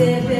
te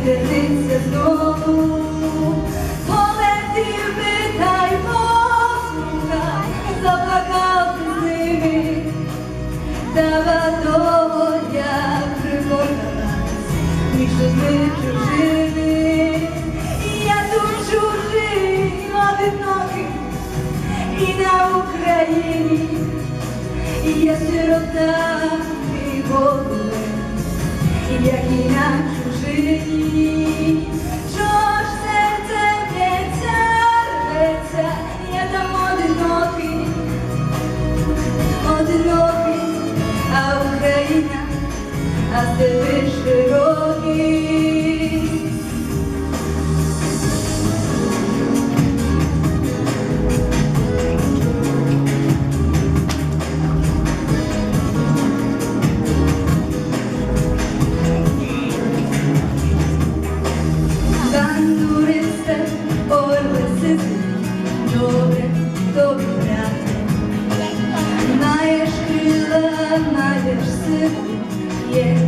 дивитися знову, полетів би та й посмуха, заплакав з ними, та ватого я приборкалась між і я тут чужий, одинокий, і на Україні, і я сирота і воду, і як інакше. Одинокий, а Україна, а степи орли добре, добре, 似孤